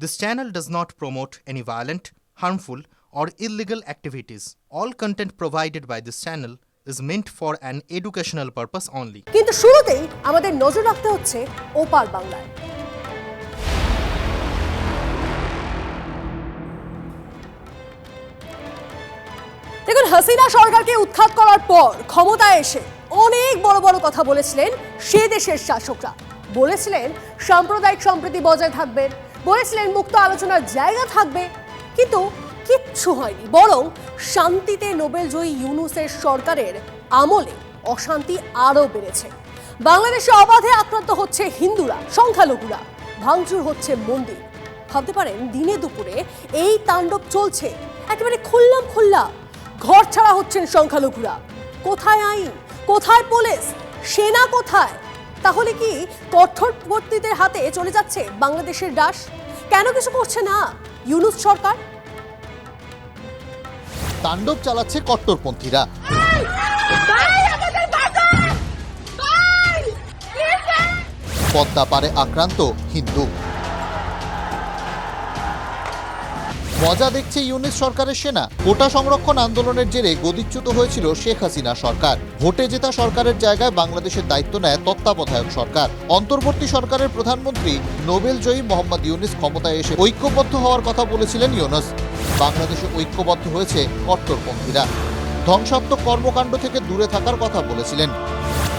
This channel does not promote any violent, harmful, or illegal activities. All content provided by this channel is meant for an educational purpose only. কিন্তু শুরুতেই আমাদের নজর রাখতে হচ্ছে ওপার বাংলায় দেখুন হাসিনা সরকারকে উৎখাত করার পর ক্ষমতায় এসে অনেক বড় বড় কথা বলেছিলেন সে দেশের শাসকরা বলেছিলেন সাম্প্রদায়িক সম্প্রীতি বজায় থাকবে বলেছিলেন মুক্ত আলোচনার জায়গা থাকবে, কিন্তু কিচ্ছু হয়নি, বরং শান্তিতে নোবেল জয়ী ইউনুসের সরকারের আমলে অশান্তি আরও বেড়েছে। বাংলাদেশে অবাধে আক্রান্ত হচ্ছে হিন্দুরা, সংখ্যালঘুরা, ভাঙচুর হচ্ছে মন্দির। ভাবতে পারেন, দিনে দুপুরে এই তাণ্ডব চলছে, একেবারে খুললাম খুল্লা, ঘর ছাড়া হচ্ছেন সংখ্যালঘুরা। কোথায় আইন? কোথায় পুলিশ? সেনা কোথায়? তাহলে কি কঠোরপন্থীদের হাতে চলে যাচ্ছে বাংলাদেশের ডাস? কেন কিছু করছে না ইউনুস সরকার? তাণ্ডব চালাচ্ছে কট্টরপন্থীরা। পদ্মা পারে আক্রান্ত হিন্দু। মজা দেখছে ইউনিস সরকারের সেনা। কোটা সংরক্ষণ আন্দোলনের জেরে গদিচ্যুত হয়েছিল শেখ হাসিনা সরকার। ভোটে জেতা সরকারের জায়গায় বাংলাদেশের দায়িত্ব নেয় তত্ত্বাবধায়ক সরকার। অন্তর্বর্তী সরকারের প্রধানমন্ত্রী নোবেল জয়ী মোহাম্মদ ইউনিস ক্ষমতায় এসে ঐক্যবদ্ধ হওয়ার কথা বলেছিলেন ইউনুস। বাংলাদেশে ঐক্যবদ্ধ হয়েছে কট্টরপন্থীরা। ধ্বংসাত্মক কর্মকাণ্ড থেকে দূরে থাকার কথা বলেছিলেন।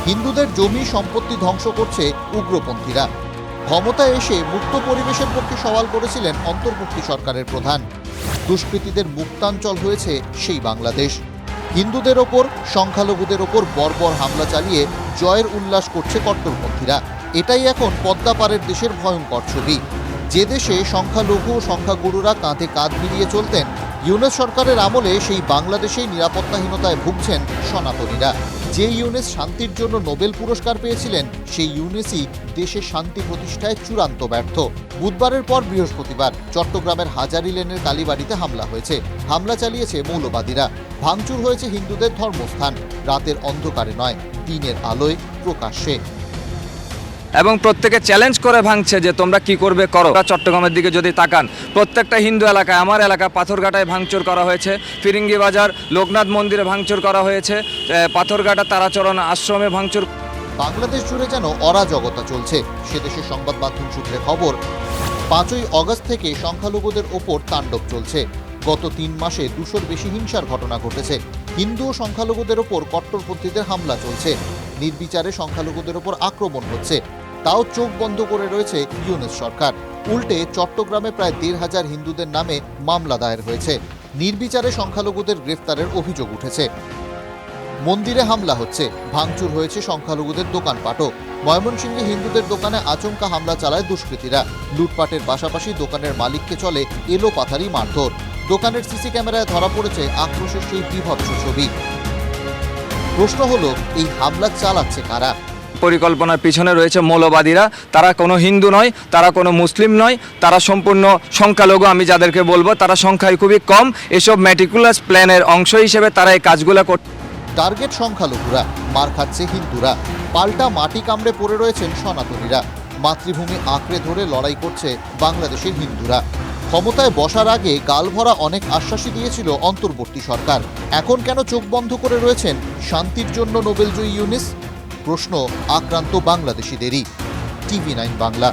হিন্দুদের জমি সম্পত্তি ধ্বংস করছে উগ্রপন্থীরা। ক্ষমতায় এসে মুক্ত পরিবেশের পক্ষে সওয়াল করেছিলেন অন্তর্বর্তী সরকারের প্রধান। দুষ্কৃতীদের মুক্তাঞ্চল হয়েছে সেই বাংলাদেশ। হিন্দুদের ওপর, সংখ্যালঘুদের ওপর বর্বর হামলা চালিয়ে জয়ের উল্লাস করছে কট্টরপন্থীরা। এটাই এখন পদ্মাপাড়ের দেশের ভয়ঙ্কর ছবি। যে দেশে সংখ্যালঘু সংখ্যাগুরুরা কাঁধে কাঁধ মিলিয়ে চলতেন ইউনেস সরকারের আমলে সেই বাংলাদেশেই নিরাপত্তাহীনতায় ভুগছেন সনাতনীরা। যে ইউনেস শান্তির জন্য নোবেল পুরস্কার পেয়েছিলেন, সেই ইউনেসই দেশে শান্তি প্রতিষ্ঠায় চূড়ান্ত ব্যর্থ। বুধবারের পর বৃহস্পতিবার চট্টগ্রামের হাজারি লেনের কালীবাড়িতে হামলা হয়েছে। হামলা চালিয়েছে মৌলবাদীরা। ভাঙচুর হয়েছে হিন্দুদের ধর্মস্থান। রাতের অন্ধকারে নয়, দিনের আলোয় প্রকাশ্যে। এবং প্রত্যেকে চ্যালেঞ্জ করে ভাঙছে যে তোমরা কি করবে, করো। চট্টগ্রামের দিকে যদি তাকান, প্রত্যেকটা হিন্দু এলাকায়, আমার এলাকা পাথরঘাটায় ভাঙচুর করা হয়েছে, ফিরিঙ্গি বাজার, লোকনাথ মন্দিরে ভাঙচুর করা হয়েছে পাথরঘাটা তারাচরণ আশ্রমে ভাঙচুর বাংলাদেশ জুড়ে যেন অরাজকতা চলছে, সে দেশের সংবাদ মাধ্যম সূত্রে খবর। পাঁচই অগস্ট থেকে সংখ্যালঘুদের ওপর তাণ্ডব চলছে। গত তিন মাসে দুশোর বেশি হিংসার ঘটনা ঘটেছে। হিন্দু ও সংখ্যালঘুদের ওপর কট্টরপন্থীদের হামলা চলছে। নির্বিচারে সংখ্যালঘুদের ওপর আক্রমণ হচ্ছে। তাও চোখ বন্ধ করে রয়েছে ইউনেস সরকার। উল্টে চট্টগ্রামে প্রায় দেড় হাজার হিন্দুদের নামে মামলা দায়ের হয়েছে। নির্বিচারে সংখ্যালঘুদের গ্রেফতারের অভিযোগ উঠেছে। মন্দিরে হামলা হচ্ছে। ভাঙচুর হয়েছে সংখ্যালঘুদের দোকানপাটও। ময়মনসিংহে হিন্দুদের দোকানে আচমকা হামলা চালায় দুষ্কৃতীরা। লুটপাটের পাশাপাশি দোকানের মালিককে চলে এলো পাথারি মারধর। দোকানের সিসি ক্যামেরায় ধরা পড়েছে আক্রোশের সেই বিভৎস ছবি। প্রশ্ন হলো, এই হামলা চালাচ্ছে কারা? পরিকল্পনার পিছনে রয়েছে মৌলবাদীরা। তারা কোনো হিন্দু নয়, তারা কোনো মুসলিম নয়, তারা সম্পূর্ণ সংখ্যালঘু, আমি যাদেরকে বলব, তারা সংখ্যায় খুবই কম। এসব ম্যাটিকুলাস প্ল্যানের অংশ হিসেবে তারা এই কাজগুলো করছে টার্গেট সংখ্যালঘুরা, মার খাচ্ছে হিন্দুরা। পাল্টা মাটি কামড়ে পড়ে রয়েছেন সনাতনীরা। মাতৃভূমি আঁকড়ে ধরে লড়াই করছে বাংলাদেশের হিন্দুরা। ক্ষমতায় বসার আগে গালভরা অনেক আশ্বাসই দিয়েছিল অন্তর্বর্তী সরকার। এখন কেন চোখ বন্ধ করে রয়েছেন শান্তির জন্য নোবেলজয়ী ইউনিস? প্রশ্ন আক্রান্ত বাংলাদেশিদেরই। TV nine Bangla.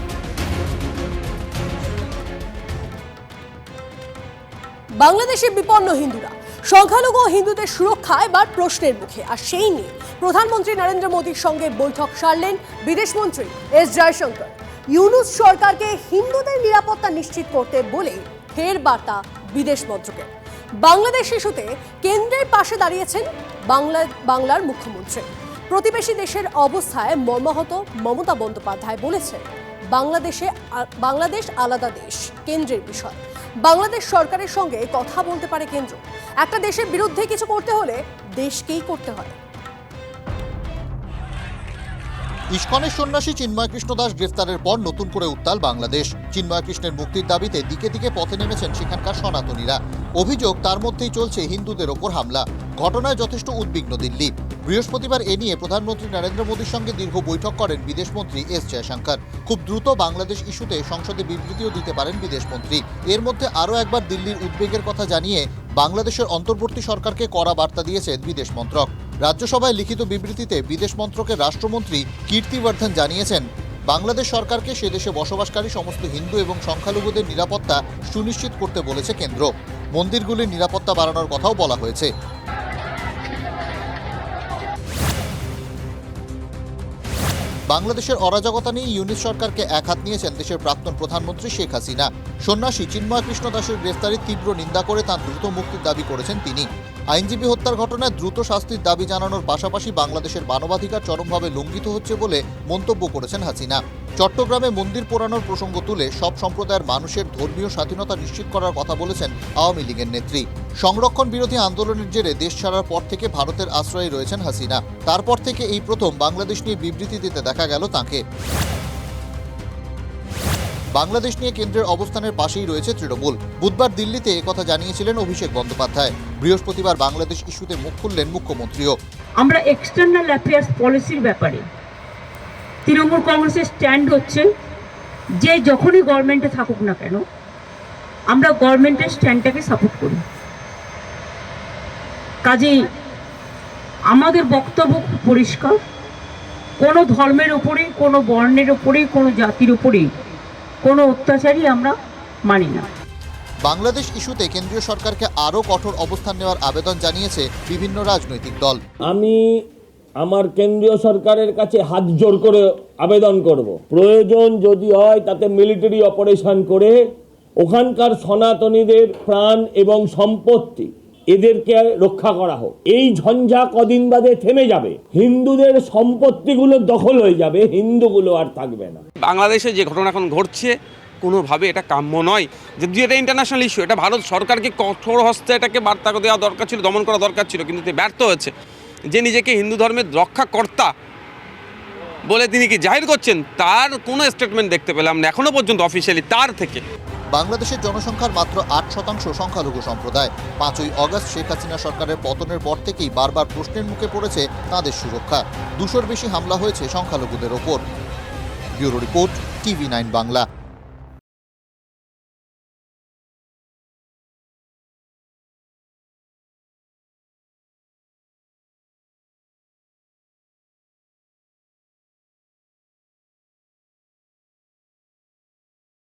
বাংলাদেশে বিপন্ন হিন্দুরা, সংখ্যালঘু হিন্দুদের সুরক্ষা এবার প্রশ্নের মুখে। আর সেই নিয়ে প্রধানমন্ত্রী নরেন্দ্র মোদীর সঙ্গে বৈঠক সারলেন বিদেশমন্ত্রী এস জয়শঙ্কর। ইউনুস সরকারকে হিন্দুদের নিরাপত্তা নিশ্চিত করতে বলে ফের বার্তা বিদেশ মন্ত্রকের। বাংলাদেশ ইস্যুতে কেন্দ্রের পাশে দাঁড়িয়েছেন বাংলা বাংলার মুখ্যমন্ত্রী। প্রতিবেশী দেশের অবস্থায় মর্মাহত মমতা বন্দ্যোপাধ্যায় বলেছেন বাংলাদেশে বাংলাদেশ আলাদা দেশ, কেন্দ্রের বিষয়। বাংলাদেশ সরকারের সঙ্গে কথা বলতে পারে কেন্দ্র। একটা দেশের বিরুদ্ধে কিছু করতে হলে দেশকেই করতে হয়। ইস্কনের সন্ন্যাসী চিন্ময় কৃষ্ণ দাস গ্রেফতারের পর নতুন করে উত্তাল বাংলাদেশ। চিন্ময় কৃষ্ণের মুক্তির দাবিতে দিকে দিকে পথে নেমেছেন সেখানকার সনাতনীরা। অভিযোগ, তার মধ্যেই চলছে হিন্দুদের ওপর হামলা। ঘটনায় যথেষ্ট উদ্বিগ্ন দিল্লি। বৃহস্পতিবার এ নিয়ে প্রধানমন্ত্রী নরেন্দ্র মোদীর সঙ্গে দীর্ঘ বৈঠক করেন বিদেশমন্ত্রী এস জয়শঙ্কর। খুব দ্রুত বাংলাদেশ ইস্যুতে সংসদে বিবৃতিও দিতে পারেন বিদেশমন্ত্রী। এর মধ্যে আরও একবার দিল্লির উদ্বেগের কথা জানিয়ে বাংলাদেশের অন্তর্বর্তী সরকারকে কড়া বার্তা দিয়েছে বিদেশ মন্ত্রক। রাজ্যসভায় লিখিত বিবৃতিতে বিদেশ মন্ত্রকের রাষ্ট্রমন্ত্রী কীর্তিবর্ধন জানিয়েছেন, বাংলাদেশ সরকারকে সে দেশে বসবাসকারী সমস্ত হিন্দু এবং সংখ্যালঘুদের নিরাপত্তা সুনিশ্চিত করতে বলেছে কেন্দ্র। মন্দিরগুলির নিরাপত্তা বাড়ানোর কথাও বলা হয়েছে। বাংলাদেশের অরাজকতা নিয়ে ইউনিট সরকারকে এক হাত নিয়েছেন দেশের প্রাক্তন প্রধানমন্ত্রী শেখ হাসিনা। সন্ন্যাসী চিন্ময় কৃষ্ণ দাসের গ্রেফতারের তীব্র নিন্দা করে তাঁর দ্রুত মুক্তির দাবি করেছেন তিনি। আইনজীবী হত্যার ঘটনায় দ্রুত শাস্তির দাবি জানানোর পাশাপাশি বাংলাদেশের মানবাধিকার চরমভাবে লঙ্ঘিত হচ্ছে বলে মন্তব্য করেছেন হাসিনা। চট্টগ্রামে মন্দির পোড়ানোর প্রসঙ্গ তুলে সব সম্প্রদায়ের মানুষের ধর্মীয় স্বাধীনতা নিশ্চিত করার কথা বলেছেন আওয়ামী লীগের নেত্রী। সংরক্ষণ বিরোধী আন্দোলনের জেরে দেশ ছাড়ার পর থেকে ভারতের আশ্রয়ে রয়েছেন হাসিনা। তারপর থেকে এই প্রথম বাংলাদেশ নিয়ে বিবৃতি দিতে দেখা গেল তাঁকে। বাংলাদেশ নিয়ে কেন্দ্রের অবস্থানের পাশেই রয়েছে তৃণমূল। বুধবার দিল্লিতে একথা জানিয়েছিলেন অভিষেক বন্দ্যোপাধ্যায়। বৃহস্পতিবার বাংলাদেশ ইস্যুতে মুখ খুললেন মুখ্যমন্ত্রীও। আমরা এক্সটার্নাল অ্যাফেয়ার্স পলিসির ব্যাপারে, তৃণমূল কংগ্রেসের স্ট্যান্ড হচ্ছে, যে যখনই গভর্নমেন্টে থাকুক না কেন, আমরা গভর্নমেন্টের স্ট্যান্ডটাকে সাপোর্ট করি। কাজেই আমাদের বক্তব্য পরিষ্কার, কোনো ধর্মের ওপরে কোনো বর্ণের ওপরে কোনো জাতির ওপরেই কোনো অত্যাচারই আমরা মানি না। বাংলাদেশ ইস্যুতে কেন্দ্রীয় সরকারকে আরও কঠোর অবস্থান নেওয়ার আবেদন জানিয়েছে বিভিন্ন রাজনৈতিক দল। আমি আমার কেন্দ্রীয় সরকারের কাছে হাত জোর করে আবেদন করব। প্রয়োজন যদি হয় তাতে মিলিটারি অপারেশন করে ওখানকার সনাতনীদের প্রাণ এবং সম্পত্তি এদেরকে রক্ষা করা হোক। এই ঝঞ্ঝা কদিন বাদে থেমে যাবে। হিন্দুদের সম্পত্তিগুলো দখল হয়ে যাবে। হিন্দুগুলো আর থাকবে না। বাংলাদেশে যে ঘটনা এখন ঘটছে, কোনোভাবে এটা কাম্য নয়। যদি এটা ইন্টারন্যাশনাল ইস্যু এটা ভারত সরকারকে কঠোর হস্তে এটাকে বার্তা দেওয়া দরকার ছিল, দমন করা দরকার ছিল, কিন্তু ব্যর্থ হয়েছে। যে নিজেকে হিন্দু ধর্মের রক্ষাকর্তা বলে তিনি কি জাহির করছেন, তার কোনো স্টেটমেন্ট দেখতে পেলাম না। এখনও পর্যন্ত অফিসিয়ালি তার থেকে। বাংলাদেশের জনসংখ্যার মাত্র আট শতাংশ সংখ্যালঘু সম্প্রদায়। পাঁচই অগস্ট শেখ হাসিনা সরকারের পতনের পর থেকেই বারবার প্রশ্নের মুখে পড়েছে তাদের সুরক্ষা। দুশোর বেশি হামলা হয়েছে সংখ্যালঘুদের ওপর। Bureau report TV nine Bangla.